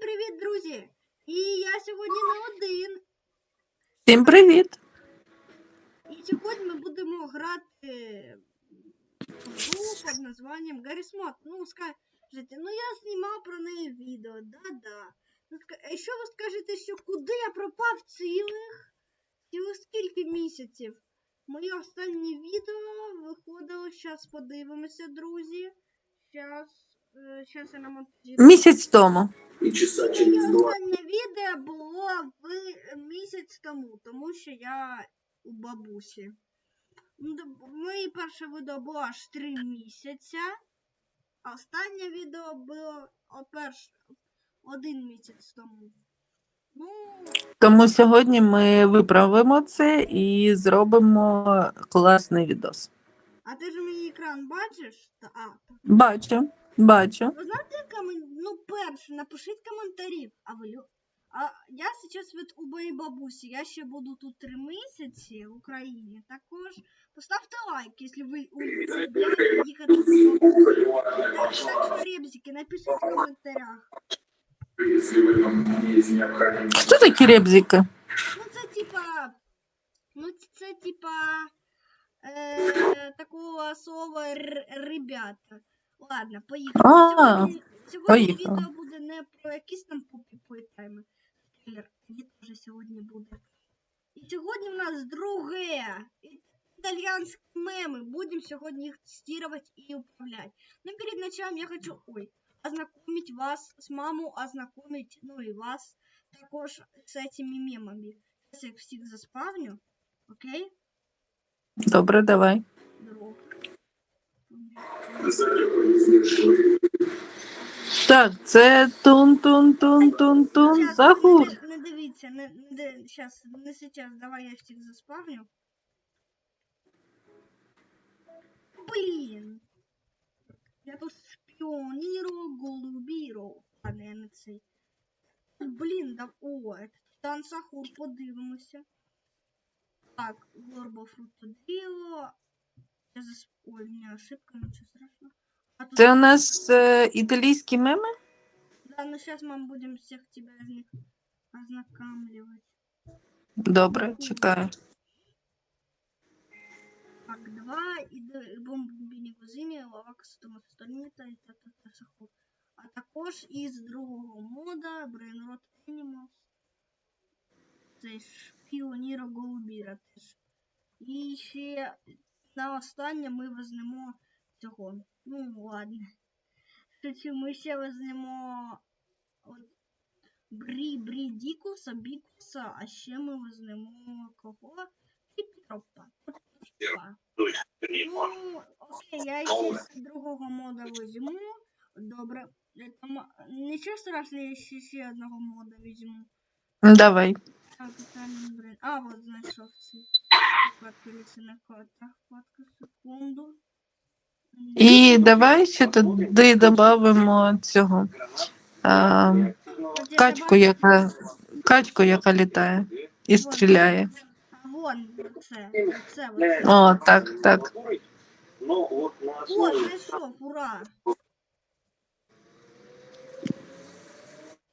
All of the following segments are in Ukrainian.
привіт, друзі! І я сьогодні не один. Всім привіт! І сьогодні ми будемо грати в гру під названням Гарріс Ну, скажете, ну я знімав про неї відео, да-да. Ну, А що ви скажете, що куди я пропав цілих? Цілих скільки місяців? Моє останнє відео виходило, зараз подивимося, друзі. Зараз, зараз я на монтажі. Місяць тому. И часа через два останнє відео було в місяць тому, тому що я у бабусі. Ну, Моє перше відео було аж 3 місяця, а останнє відео було перш... один місяць тому. Ну, Тому сьогодні ми виправимо це і зробимо класний відос. а ти ж мій екран бачиш? Та, а, та. Бачу, бачу. Ви знаєте, комен... ну перше, напишіть коментарі. А ви А я зараз від у моєї бабусі. Я ще буду тут три місяці в Україні. Також поставте лайк, якщо ви у їхати. Так, ребзики, напишіть в коментарях. Хто такі ребзики? Ну це типа. Ну це типа. Е, такого слова ребята. Ладно, поїхали. А, Сьогодні, сьогодні поїхали. відео буде не про якісь там попі тайми. Спойлер, він вже сьогодні буде. І сьогодні в нас друге. Італьянські меми. Будемо сьогодні їх тестувати і управляти. Ну, перед началом я хочу, ой, ознакомить вас с маму, ознакомить, ну и вас також з цими мемами. Зараз я їх всіх заспавню. Окей? Добре, давай. Друг. Так, це тун-тун-тун-тун-тун. Захур. Не, дивіться, не, не, щас, не сейчас, давай я всіх заспавню. Блін. Я тут шпіоніро, голубіро. Я не цей. Блін, да, о, Титан Сахур, подивимося. Так, Горбо Фрутодріло. Я. Ой, у мене ошибка, нічого страшного. А тут... Це у нас е, італійські меми? Да, ну сейчас мы будем всех тебя из них ознакомливать. Добре, чекаю. Так, два і бомбіні кузині, лава кастомат стольніта і та та та. А також із другого мода Brainrot Animals. Це шпіоніро Голубіра теж. І ще на останнє ми візьмемо цього. Ну, ладно. Шучу, ми ще візьмемо Брі Брі Дікуса, Бікуса, а ще ми візьмемо кого? Пітропа. Ну, окей, я ще з другого мода візьму. Добре. Это м- Нічого страшного, я ще, ще одного мода візьму. Давай. Так. А, вот знайшов кота. Секунду. І давай ще туди додамо цього. А, качку, яка, качку, яка літає і стріляє. Вон, це. Це, оце. О, так, так. О, знайшов, ура!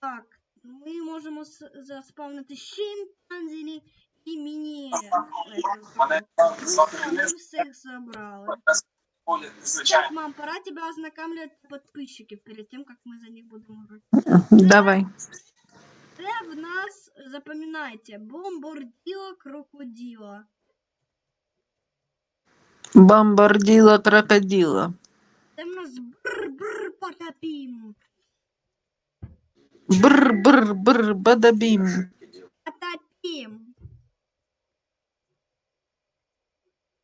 Так, ми можемо заспавнити шимпанзіні і міні. Ми всіх забрали. Так, мам, пора тебя ознакомливать подписчиков перед тем, как мы за них будем играть. Давай. Це в нас, запоминайте, бомбарділо крокодила. Бомбарділа крокодила. Це в нас бр-бр потопім. Бр-бр-бр, бадабім. Потопим.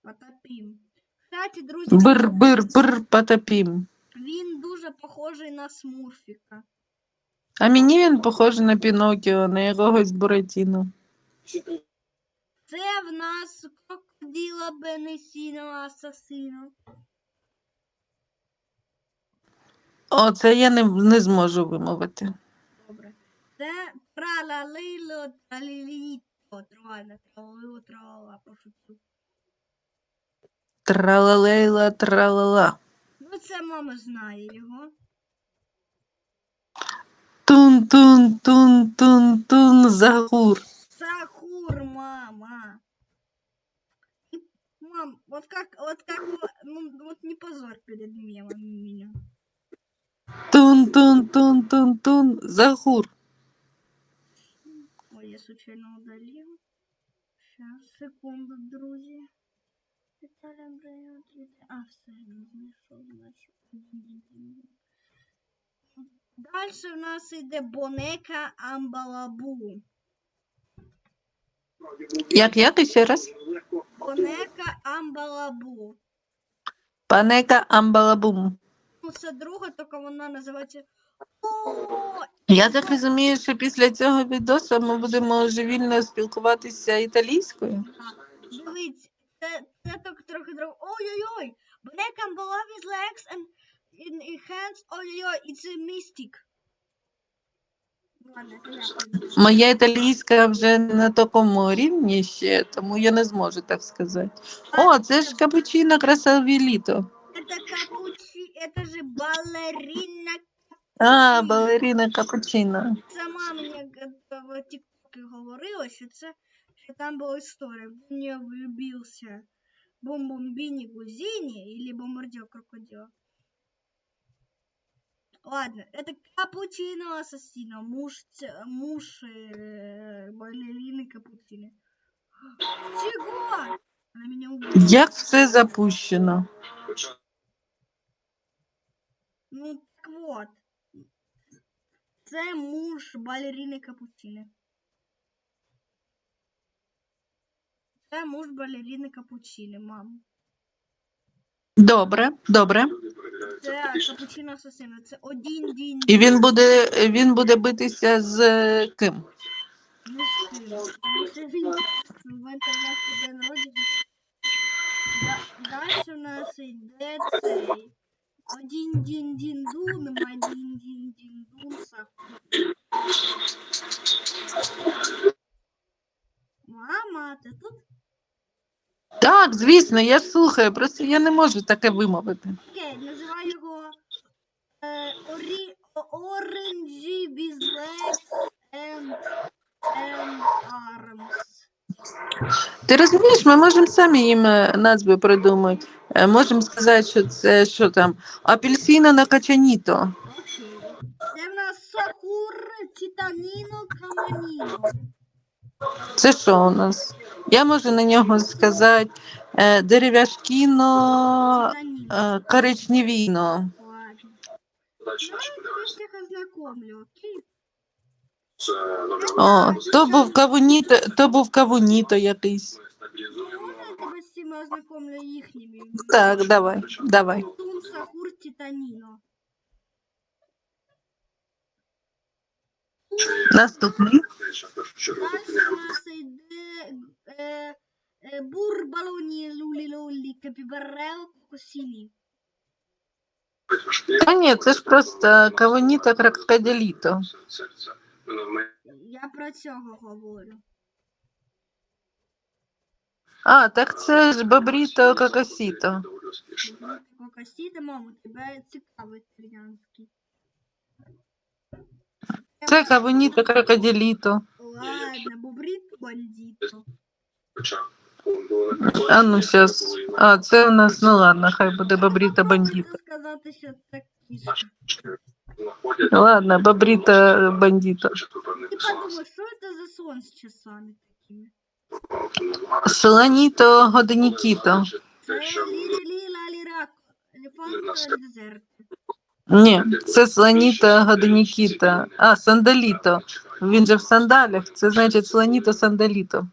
Потопим. Кстати, друзі, Бр-бр-бр, потопім. він дуже похожий на Смурфіка. А мені він похожий на Пінокіо, на якогось Буратіно. Це в нас крокодила Бенесіно Асасино. О, це я не, не зможу вимовити. Добре. Це тралалило траліліто. Трала, тралило, трала, пошутив. Тралалейла, тралала. Ну, це мама знає його. Тун-тун-тун-тун-тун Загур. Сахур, мама. И- Мам, вот как, вот как, ну, вот не позорь перед мемом меня. Тун-тун-тун-тун-тун Загур. Ой, я случайно удалил. Сейчас, секунду, друзья. Виталий Андреевич, Вит- А, все, не знайшов, значить. Дальше у нас йде Бонека Амбалабу. Як як ще раз? Бонека Амбалабу. Панека Амбалабум. Ну, це друга, тільки вона називається. О, Я так розумію, що після цього відосу ми будемо вже вільно спілкуватися італійською. Дивіться, це, це так трохи друг. Ой-ой-ой! Black and below his legs and in his hands. Ой-ой-ой, it's a mystic. Це. Моя італійська вже на такому рівні ще, тому я не зможу так сказати. О, це ж капучино красавіліто. Это капучи, это же балерина. А, балерина капучино. Сама мені в тіктокі говорила, що це, що там була історія. В нее влюбився бомбомбіні Гузіні или бомбардир крокодила. Ладно, это капучино ассасино, муж, ц- муж э, балерины капучино. Чего? Она меня убила. Як все запущено? Ну так вот. Це муж балерини Капучино. Це муж балерини Капучино, мам. Добре, добре. Це Капучино Асасино. Це один день. І він буде він буде битися з е, ким? Ну, з ким? Тому що він в інтернеті день народження. Да- Далі у нас йде цей. Один дін дін дун, один дін дін дун. Мама, ти тут? Так, звісно, я ж слухаю, просто я не можу таке вимовити. Окей, називай його е, орі, Orangey with and, and arms. Ти розумієш, ми можемо самі їм е, назви придумати. Е, Можемо сказати, що це що там апельсино на качаніто. Окей. Це в нас Сакур Титаніно Каманіно. Це що у нас? Я можу на нього сказати е, дерев'яшкіно е, коричневіно. О, то був кавуніто, то був кавуніто якийсь. Так, давай, давай. Тун Сакур Титаніно. Наступний. Далі у нас йде е, е, бур балоні лулі лулі капібарел кокосіні. Та ні, це ж просто кавуніто крокодиліто. Я про цього говорю. А, так це ж бобріто кокосіто. Кокосіти, мамо, тебе цікавить італіянський. Це кавуніто крокодиліто. Ладно, бобрит бандито. А ну щас. А, це у нас, ну ладно, хай буде бобріто бандіто. Можна сказати, що це кішка. Ладно, бобріто бандіто. Ти подумай, що це за сон з часами такими? Солоніто годинікіто. Це лірі лалі рако. Елефант дезерт. Ні, це слоніто годинікіто. А, сандаліто. Він же в сандалях. Це значить слоніто сандаліто.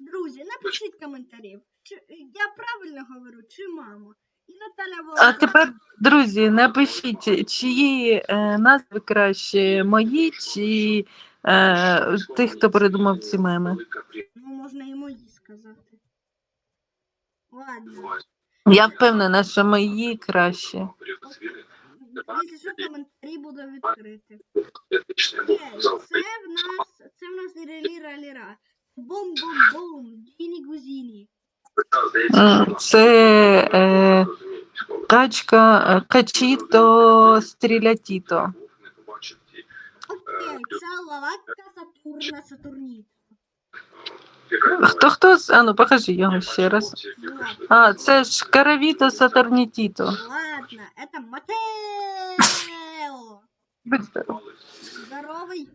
Друзі, напишіть коментарів. Чи я правильно говорю, чи мама? І Наталя А Володимирівна. тепер, друзі, напишіть, чиї е, назви краще, мої чи е, тих, хто придумав ці меми. Ну, можна і мої сказати. Ладно. Я впевнена, що мої краще. Якщо коментарі буду відкрити. Це в нас, це в нас релі раліра. Бум-бум-бум, гіні-гузіні. Це е, качка, е, качіто стрілятіто. Окей, це лаватка Сатурна Сатурніт. Хто хто? з- А ну покажи його ще раз. Вот. А, це ж Каравіто Сатурнітіто. Ладно, это Матео. Будь здоров. Здоровий,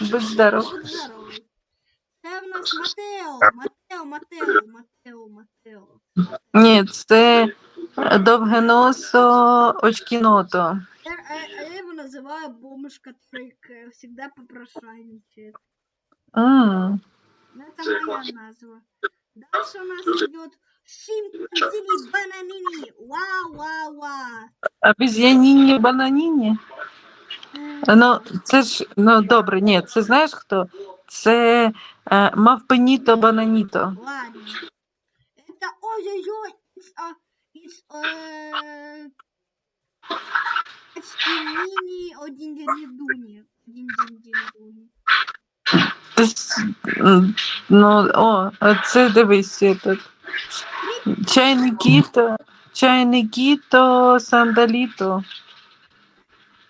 Будь здоров. будь здоровий. Це в нас Матео, Матео, Матео, Матео, Матео. Ні, це е, довгеносо очкіното. Я, а, а я его называю бомж, который к- всегда попрошайничает. М, Ну, Это моя назва. Дальше у нас идет Шимпанзини Бананини. Вау, вау, вау. Обезьяніні бананіні. Ну, це ж, ну добре, ні, це знаєш хто? Це е, Мавпеніто Бананіто. Ладно. Это ой-ой-ой. It's a, it's uh, почти мини один день. Один день Ну, о, це дивись тут. Чайникіто, чайникіто, сандаліто.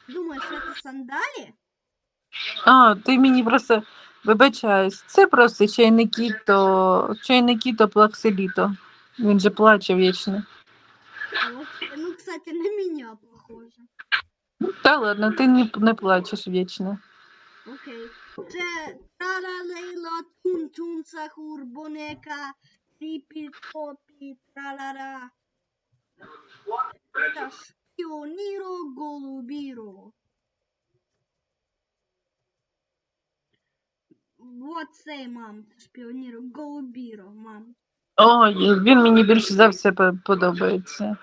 Думаешь, это сандали? А, ти мені просто вибачаюсь. Це просто чайникіто, чайникіто плакселіто. Він же плаче вічно. Ну, кстати, на меня похоже. Та ладно, ти не, не плачеш вічно. Ok. C'è Tralalela Tuntunza Curboneca Tripitopi Tralara Pioniro Голубиро Вот Це мам, шпіоніро, голубіро, мам. Ой, він мені більше за все подобається.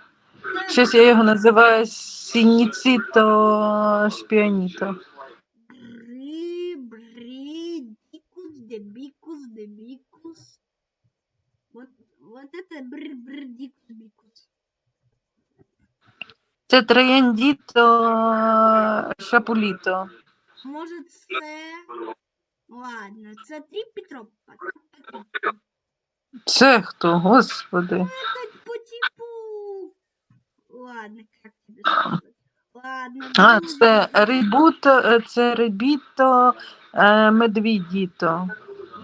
Щось я його називаю сініціто шпіоніто. Дебикус, дебикус. Вот, вот это бр, бр, дикус, бикус. Це трояндіто шапуліто. Може це... Ладно, це тріпітропа. Це хто, господи. Это по типу... Ладно, как тебе сказать? Ладно. А, це рибуто, е, це рибіто, е, медвідіто.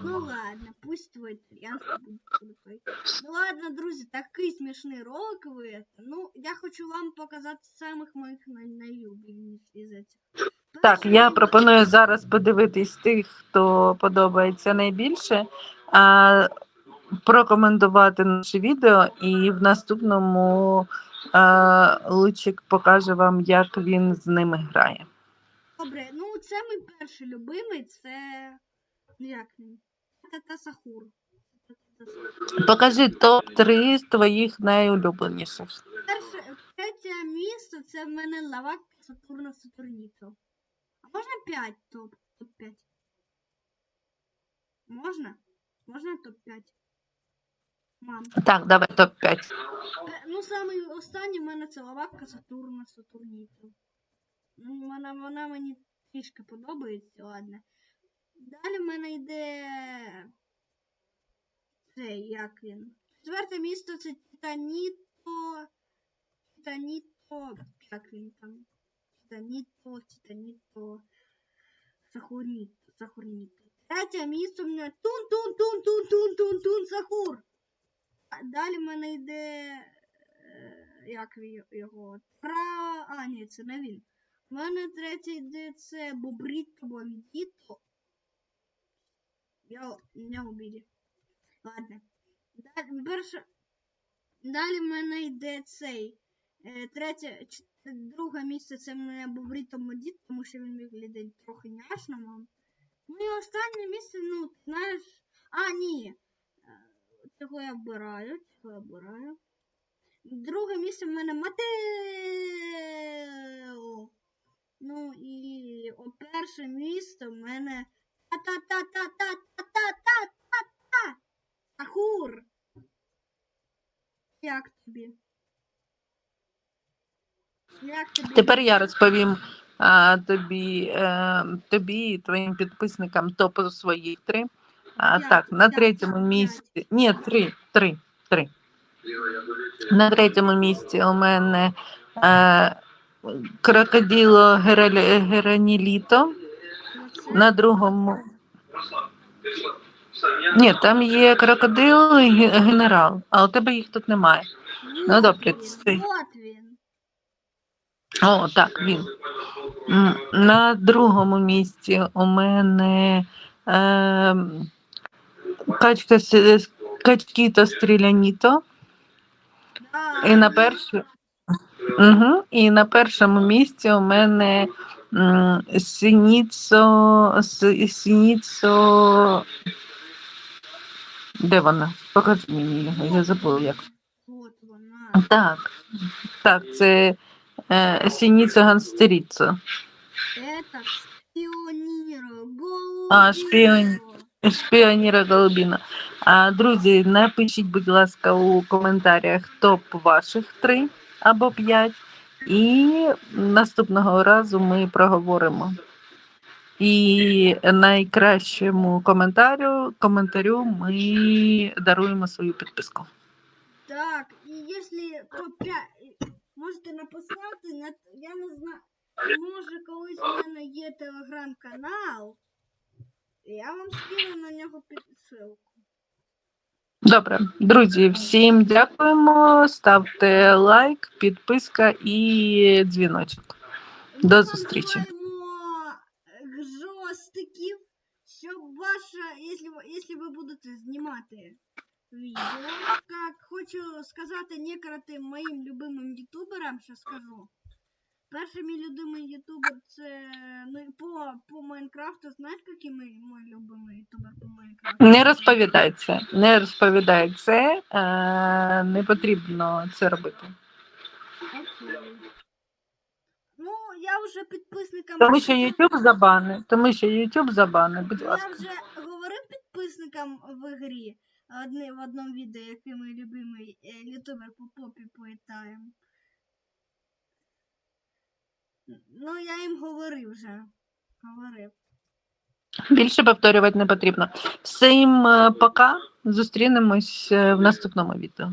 Ну ладно, пусть твой итальянский будет крутой. Ну ладно, друзі, такий смішний ролик ви. Ну, я хочу вам показати самих моїх най- найлюбленіших із цих. Так, я пропоную зараз подивитись тих, хто подобається найбільше, а, прокоментувати наше відео, і в наступному а, Лучик покаже вам, як він з ними грає. Добре, ну це мій перший любимий, це. Сахур. Покажи топ-3 з твоїх найулюбленіших. Перше, третє місце це в мене лавак Сатурна Сатурніто. А можна 5 топ? Топ-5? Можна? Можна топ-5? Мам. Так, давай топ-5. Е, Ну, саме останнє в мене це лавакка Сатурна Сатурніто. Ну, Вона, вона мені трішки подобається, ладно. Далі в мене йде. Цей, як він? Четверте місто це Титаніто. Титаніто. Як він там? Титаніто, Титаніто. Сахурніто, Сахурніто. Третє місто в мене Тун-тун-тун-тун-тун-тун-тун Сахур. Далі в мене йде. е, Як його? Тра... А, ні, це не він. У мене третє йде це Бобріто Бандіто. Я не убили. Ладно. Далі, перше... Далі в мене йде цей. Третє, друге місце це в мене Бобріто Бандіто, тому що він виглядить трохи няшно. Ну і останнє місце, ну, ти знаєш. А, ні. Цього я вбираю, цього я вбираю. Друге місце в мене Матео. Ну і о, перше місце в мене та-та-та-та-та-та-та-та-та. Ахур. Як тобі? Як тобі? Тепер я розповім а, тобі, е, тобі і твоїм підписникам топ своїх три. А, П'ять, так, на п'ять, третьому п'ять. місці. Ні, три, три, три. На третьому місці у мене е, крокодило це На другому. Ні, там є крокодил і генерал, а у тебе їх тут немає. ну, добре, він, це- він. О, так, він. На другому місці у мене е, качка качкіто стріляніто. І на першу. Угу. І на першому місці у мене м, Сініцо. Сініцо. Де вона? Покажи мені його, я забула як. Так, так, це е, Сініцо Ганстеріцо. Это шпіоніро. А, шпіон- Шпіоніра Голубіна. А, друзі, напишіть, будь ласка, у коментарях топ ваших три або п'ять. І наступного разу ми проговоримо. І найкращому коментарю, коментарю ми даруємо свою підписку. Так, і якщо топ-5, можете написати, на, я не знаю, може колись у мене є телеграм-канал, я вам скину на нього підсилку. Добре, друзі, всім дякуємо. Ставте лайк, підписка і дзвіночок. До зустрічі. жостиків, щоб ваша, якщо, якщо ви будете знімати відео, як хочу сказати некоторым моїм любимим ютуберам, що скажу. Перший мій любимий ютубер це ну, по, по Майнкрафту, знаєш, який мій, мій любимий ютубер по Майнкрафту? Не розповідай це, не розповідай це, е, не потрібно це робити. Окей. Ну, я вже підписникам. Тому що YouTube забане, тому що YouTube забане, будь Я ласка. вже говорив підписникам в грі одне, в одному відео, який мій любимий е, ютубер по попі поїтаєм. Ну, я їм говорив вже. Говорив. Більше повторювати не потрібно. Всім е, пока. Зустрінемось е, в наступному відео.